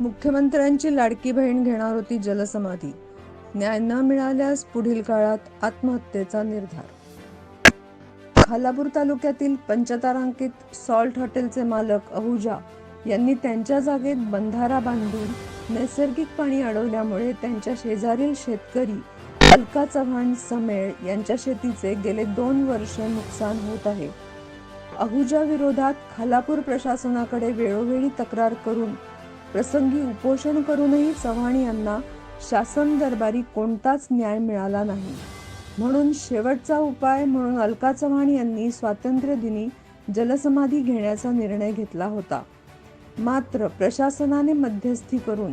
मुख्यमंत्र्यांची लाडकी बहीण घेणार होती जलसमाधी. न्याय न मिळाल्यास पुढील काळात आत्महत्येचा निर्धार. खालापूर तालुक्यातील पंचतारांकित सॉल्ट हॉटेलचे मालक अहुजा यांनी त्यांच्या जागेत बंधारा बांधून नैसर्गिक पाणी अडवल्यामुळे त्यांच्या शेजारील शेतकरी अलका चव्हाण समेळ यांच्या शेतीचे गेले दोन वर्ष नुकसान होत आहे. अहुजा विरोधात खालापूर प्रशासनाकडे वेळोवेळी तक्रार करून प्रसंगी उपोषण करूनही चव्हाण यांना शासन दरबारी कोणताच न्याय मिळाला नाही. म्हणून शेवटचा उपाय म्हणून अलका चव्हाण यांनी स्वातंत्र्य दिनी जलसमाधी घेण्याचा निर्णय घेतला होता. मात्र प्रशासनाने मध्यस्थी करून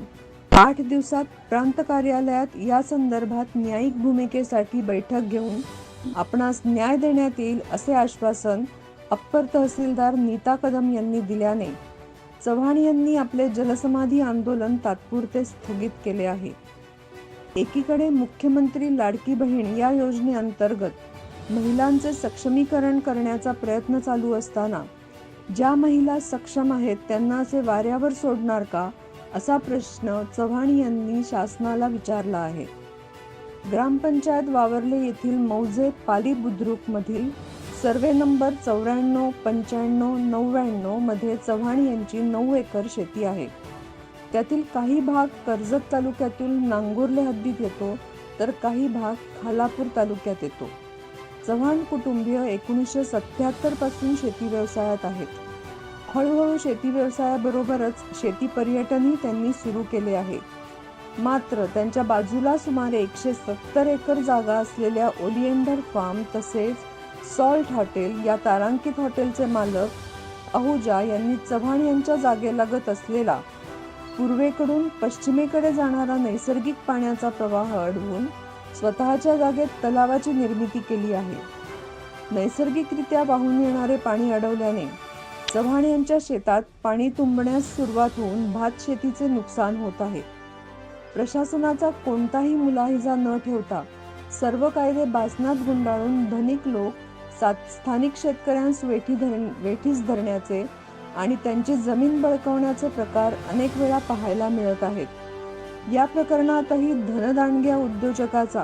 आठ दिवसात प्रांत कार्यालयात या संदर्भात न्यायिक भूमिकेसाठी बैठक घेऊन आपणास न्याय देण्यात येईल असे आश्वासन अप्पर तहसीलदार नीता कदम यांनी दिल्याने चव्हाण यांनी आपले जलसमाधी आंदोलन तात्पुरते स्थगित केले आहे. एकीकडे मुख्यमंत्री लाडकी बहीण या योजनेअंतर्गत महिलांचे सक्षमीकरण करण्याचा प्रयत्न चालू असताना ज्या महिला सक्षम आहेत त्यांना असे वाऱ्यावर सोडणार का असा प्रश्न चव्हाण यांनी शासनाला विचारला आहे. ग्रामपंचायत वावरले येथील मौजे पाली बुद्रुक मधील सर्वे नंबर चौऱ्याण्णव पंच्याण्णव नव्याण्णवमध्ये चव्हाण यांची नऊ एकर शेती आहे. त्यातील काही भाग कर्जत तालुक्यातील नांगुर्ले हद्दीत येतो तर काही भाग खालापूर तालुक्यात येतो. चव्हाण कुटुंबीय एकोणीसशे सत्याहत्तरपासून शेती व्यवसायात आहेत. हळूहळू शेती व्यवसायाबरोबरच शेती पर्यटनही त्यांनी सुरू केले आहे. मात्र त्यांच्या बाजूला सुमारे एकशे सत्तर एकर जागा असलेल्या ओलिएंडर फार्म तसेच सॉल्ट हॉटेल या तारांकित हॉटेलचे मालक अहुजा यांनी चव्हाण यांच्या जागेलागत असलेला पूर्वेकडून पश्चिमेकडे जाणारा नैसर्गिक पाण्याचा प्रवाह अडवून स्वतःच्या जागेत तलावाची निर्मिती केली आहे. नैसर्गिकरित्या वाहून येणारे पाणी अडवल्याने चव्हाण यांच्या शेतात पाणी तुंबण्यास सुरुवात होऊन भात शेतीचे नुकसान होत आहे. प्रशासनाचा कोणताही मुलाहिजा न ठेवता सर्व कायदे बासनात गुंडाळून धनिक लोक सात स्थानिक शेतकऱ्यांस वेठी धरण वेठीस धरण्याचे आणि त्यांची जमीन बळकवण्याचे प्रकार अनेक वेळा पाहायला मिळत आहेत. या प्रकरणातही धनदांडग्या उद्योजकाचा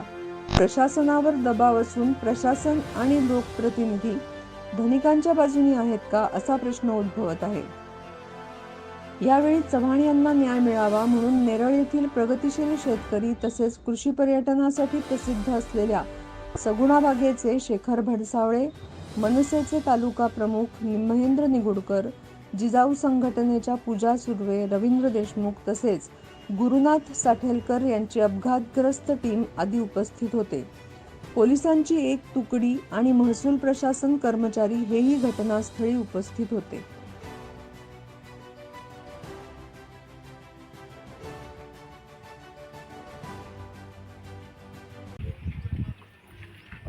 प्रशासनावर दबाव असून प्रशासन आणि लोकप्रतिनिधी धनिकांच्या बाजूनी आहेत का असा प्रश्न उद्भवत आहे. यावेळी चव्हाण यांना न्याय मिळावा म्हणून नेरळ येथील प्रगतिशील शेतकरी तसेच कृषी पर्यटनासाठी प्रसिद्ध असलेल्या सगुणाबागेचे शेखर भडसावळे मनसेचे तालुका प्रमुख महेंद्र निगुडकर जिजाऊ संघटनेच्या पूजा सुर्वे रवींद्र देशमुख तसेच गुरुनाथ साठेलकर यांची अपघातग्रस्त टीम आदी उपस्थित होते. पोलिसांची एक तुकडी आणि महसूल प्रशासन कर्मचारी हेही घटनास्थळी उपस्थित होते.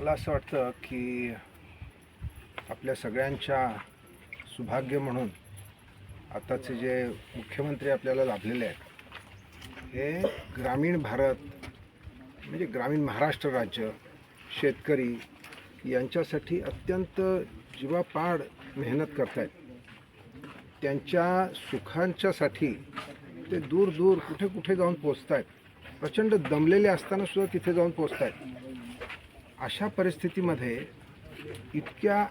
मला असं वाटतं की आपल्या सगळ्यांच्या सुभाग्य म्हणून आताचे जे मुख्यमंत्री आपल्याला लाभलेले आहेत हे ग्रामीण भारत म्हणजे ग्रामीण महाराष्ट्र राज्य शेतकरी यांच्यासाठी अत्यंत जीवापाड मेहनत करत आहेत त्यांच्या सुखांच्यासाठी ते दूर दूर कुठे कुठे जाऊन पोचत आहेत प्रचंड दमलेले असताना सुद्धा तिथे जाऊन पोचत आहेत अशा परिस्थितीमध्ये इतक्या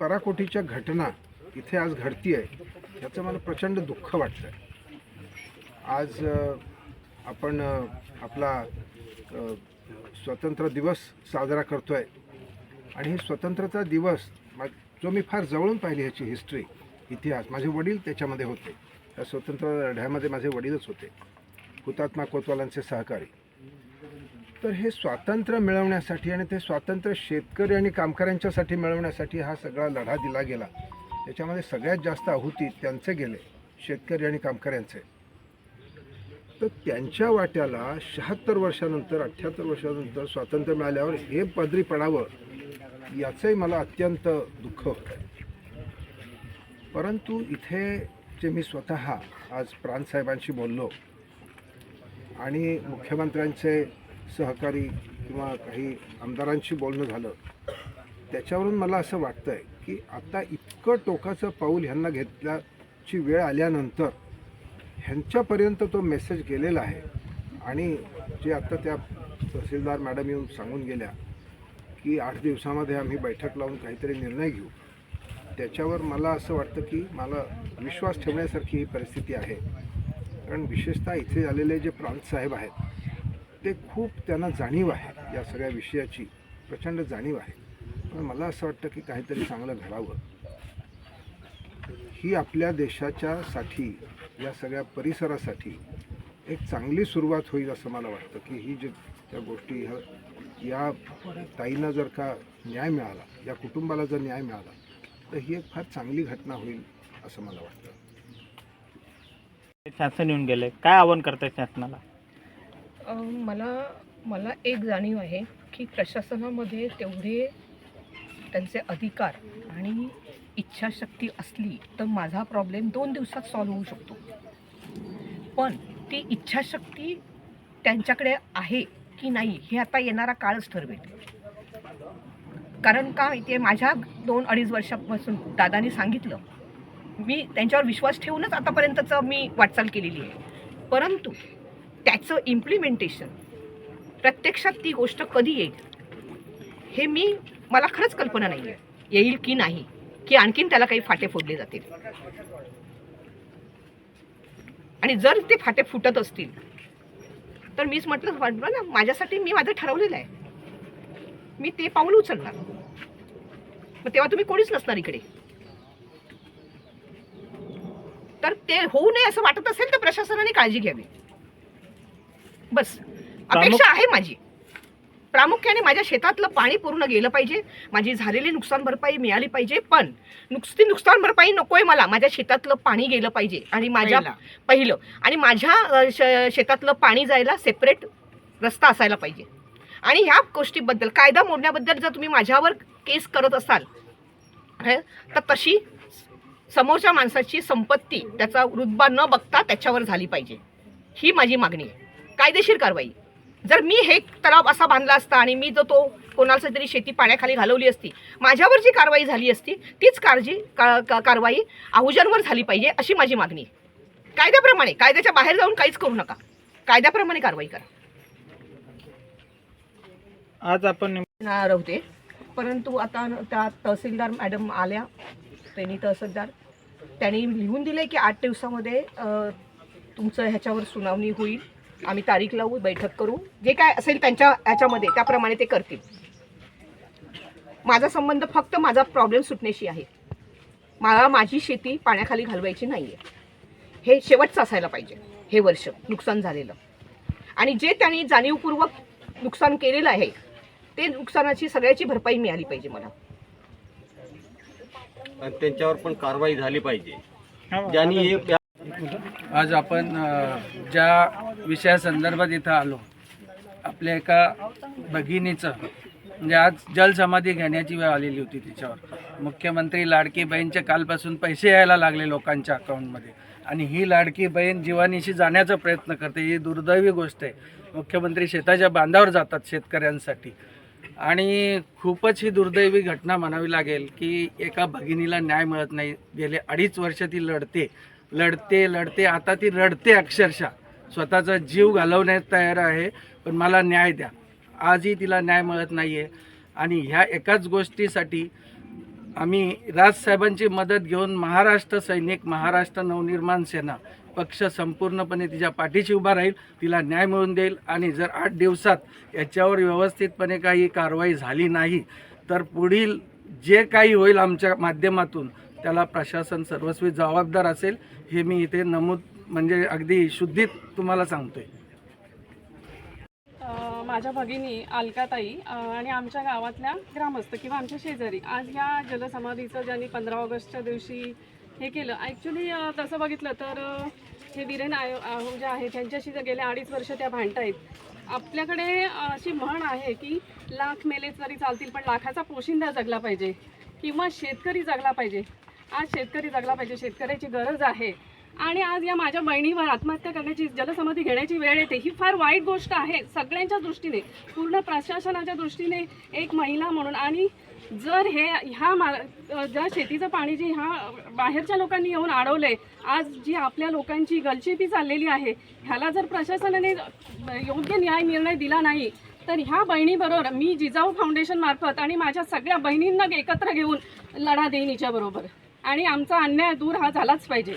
पराकोटीच्या घटना इथे आज घडती आहे याचं मला प्रचंड दुःख वाटतं आहे आज आपण आपला स्वतंत्र दिवस साजरा करतो आहे आणि हे स्वतंत्रता दिवस मा- जो मी फार जवळून पाहिली ह्याची हिस्ट्री इतिहास माझे वडील त्याच्यामध्ये होते. त्या स्वतंत्र लढ्यामध्ये माझे वडीलच होते. हुतात्मा कोतवालांचे सहकारी. तर हे स्वातंत्र्य मिळवण्यासाठी आणि ते स्वातंत्र्य शेतकरी आणि कामगारांच्यासाठी मिळवण्यासाठी हा सगळा लढा दिला गेला. त्याच्यामध्ये सगळ्यात जास्त आहुती त्यांचे गेले शेतकरी आणि कामगारांचे. तर त्यांच्या वाट्याला शहात्तर वर्षानंतर अठ्ठ्याहत्तर वर्षानंतर स्वातंत्र्य मिळाल्यावर हे पदरी पडावं याचंही मला अत्यंत दुःख होतं. परंतु इथे जे मी स्वतः आज प्राणसाहेबांशी बोललो आणि मुख्यमंत्र्यांचे सहकारी किंवा काही आमदारांशी बोलणं झालं त्याच्यावरून मला असं वाटतं आहे की आता इतकं टोकाचं पाऊल ह्यांना घेतल्याची वेळ आल्यानंतर ह्यांच्यापर्यंत तो मेसेज गेलेला आहे. आणि जे आत्ता त्या तहसीलदार मॅडम येऊन सांगून गेल्या की आठ दिवसामध्ये आम्ही बैठक लावून काहीतरी निर्णय घेऊ. त्याच्यावर मला असं वाटतं की मला विश्वास ठेवण्यासारखी ही परिस्थिती आहे. कारण विशेषतः इथे आलेले जे प्रांत साहेब आहेत ते खूप त्यांना जाणीव आहे या सगळ्या विषयाची प्रचंड जाणीव आहे. पण मला असं वाटतं की काहीतरी चांगलं घडावं. ही आपल्या देशाच्यासाठी या सगळ्या परिसरासाठी एक चांगली सुरुवात होईल असं मला वाटतं की ही जे त्या गोष्टी ह्या या ताईंना जर का न्याय मिळाला या कुटुंबाला जर न्याय मिळाला तर ही एक फार चांगली घटना होईल असं मला वाटतं. शासन येऊन गेले. काय आव्हान करताय शासनाला? मला मला एक जाणीव आहे की प्रशासनामध्ये तेवढे त्यांचे अधिकार आणि इच्छाशक्ती असली तर माझा प्रॉब्लेम दोन दिवसात सॉल्व्ह होऊ शकतो. पण ती इच्छाशक्ती त्यांच्याकडे आहे की नाही हे आता येणारा काळच ठरवेल. कारण का माहिती आहे माझ्या दोन अडीच वर्षापासून दादानी सांगितलं मी त्यांच्यावर विश्वास ठेवूनच आतापर्यंतचं मी वाटचाल केलेली आहे. परंतु त्याचं इम्प्लिमेंटेशन प्रत्यक्षात ती गोष्ट कधी येईल हे मी मला खरंच कल्पना नाही आहे येईल की नाही की आणखीन त्याला काही फाटे फोडले जातील. आणि जर ते फाटे फुटत असतील तर मीच म्हटलं वाटलं ना माझ्यासाठी मी माझं ठरवलेलं आहे. मी ते पाऊल उचलणार. मग तेव्हा तुम्ही कोणीच नसणार इकडे. तर ते होऊ नये असं वाटत असेल तर प्रशासनाने काळजी घ्यावी. बस. अपेक्षा आहे माझी. प्रामुख्याने माझ्या शेतातलं पाणी पूर्ण गेलं पाहिजे. माझी झालेली नुकसान भरपाई मिळाली पाहिजे. पण नुकती नुकसान भरपाई नकोय मला. माझ्या शेतातलं पाणी गेलं पाहिजे. आणि माझ्या पहिलं. आणि माझ्या शेतातलं पाणी जायला सेपरेट रस्ता असायला पाहिजे. आणि ह्या गोष्टीबद्दल कायदा मोडण्याबद्दल जर तुम्ही माझ्यावर केस करत असाल तर तशी समोरच्या माणसाची संपत्ती त्याचा रुतबा न बघता त्याच्यावर झाली पाहिजे. ही माझी मागणी आहे. कायदेशीर कारवाई. जर मी हे तलाव असा बांधला असता आणि मी जो तो कोणाचा तरी शेती पाण्याखाली घालवली असती माझ्यावर जी कारवाई झाली असती तीच काळजी का- का- कारवाई आहुजांवर झाली पाहिजे अशी माझी मागणी आहे. कायद्याप्रमाणे कायद्याच्या बाहेर जाऊन काहीच करू नका. कायद्याप्रमाणे कारवाई करा. आज आपण होते परंतु आता त्या तहसीलदार मॅडम आल्या. त्यांनी तहसीलदार त्यांनी लिहून दिले की आठ दिवसामध्ये तुमचं ह्याच्यावर सुनावणी होईल. आम्ही तारीख लावू बैठक करू. जे काय असेल त्यांच्या ह्याच्यामध्ये त्याप्रमाणे ते करतील. माझा संबंध फक्त माझा प्रॉब्लेम सुटण्याशी आहे. मला माझी शेती पाण्याखाली घालवायची नाही आहे हे शेवटचं असायला पाहिजे. हे वर्ष नुकसान झालेलं. आणि जे त्यांनी जाणीवपूर्वक नुकसान केलेलं आहे ते नुकसानाची सगळ्याची भरपाई मिळाली पाहिजे मला. आणि त्यांच्यावर पण कारवाई झाली पाहिजे. हा, ज्यांनी हे आज आपण ज्या विषयासंदर्भात इथं आलो आपल्या एका भगिनीचं म्हणजे आज जलसमाधी घेण्याची वेळ आलेली होती तिच्यावर. मुख्यमंत्री लाडकी बहीणचे कालपासून पैसे यायला लागले लोकांच्या अकाउंटमध्ये. आणि ही लाडकी बहीण जीवानीशी जाण्याचा प्रयत्न करते ही दुर्दैवी गोष्ट आहे. मुख्यमंत्री शेताच्या बांधावर जातात शेतकऱ्यांसाठी. आणि खूपच ही दुर्दैवी घटना म्हणावी लागेल की एका भगिनीला न्याय मिळत नाही. गेले अडीच वर्ष ती लढते. लढते लढते. आता ती रडते अक्षरशः. स्वतःचा जीव घालवण्यात तयार आहे पण मला न्याय द्या. आजही तिला न्याय मिळत नाही आहे आणि ह्या एकाच गोष्टीसाठी आम्ही राजसाहेबांची मदत घेऊन महाराष्ट्र सैनिक महाराष्ट्र नवनिर्माण सेना पक्ष संपूर्णपणे तिच्या पाठीशी उभा राहील तिला न्याय मिळून देईल. आणि जर आठ दिवसात याच्यावर व्यवस्थितपणे काही कारवाई झाली नाही तर पुढील जे काही होईल आमच्या माध्यमातून त्याला प्रशासन सर्वस्वी जबाबदार असेल हे मी इथे नमूद म्हणजे अगदी शुद्धीत तुम्हाला सांगतोय. माझ्या भगिनी अलकाताई आणि आमच्या गावातल्या ग्रामस्थ किंवा आमच्या शेजारी आज या जलसमाधीचं ज्यांनी पंधरा ऑगस्टच्या दिवशी हे केलं ॲक्च्युली तसं बघितलं तर हे वीरेन आयो आहो जे आहेत त्यांच्याशी जर गेले अडीच वर्ष त्या भांडतायत. आपल्याकडे अशी म्हण आहे की लाख मेले तरी चालतील पण लाखाचा पोशिंदा जगला पाहिजे किंवा शेतकरी जगला पाहिजे. आज शेतकरी जगला पाहिजे शेतकऱ्याची गरज आहे. आणि आज या माझ्या बहिणीवर आत्महत्या करण्याची जलसमाधी घेण्याची वेळ येते ही फार वाईट गोष्ट आहे सगळ्यांच्या दृष्टीने. पूर्ण प्रशासनाच्या दृष्टीने एक महिला म्हणून. आणि जर हे ह्या मा ज्या शेतीचं पाणी जे ह्या बाहेरच्या लोकांनी येऊन अडवलंय आज जी आपल्या लोकांची गलचेपी चाललेली आहे ह्याला जर प्रशासनाने योग्य न्याय निर्णय दिला नाही तर ह्या बहिणीबरोबर मी जिजाऊ फाउंडेशन मार्फत आणि माझ्या सगळ्या बहिणींना एकत्र घेऊन लढा देईन हिच्याबरोबर. आणि आमचा अन्याय दूर हा झालाच पाहिजे.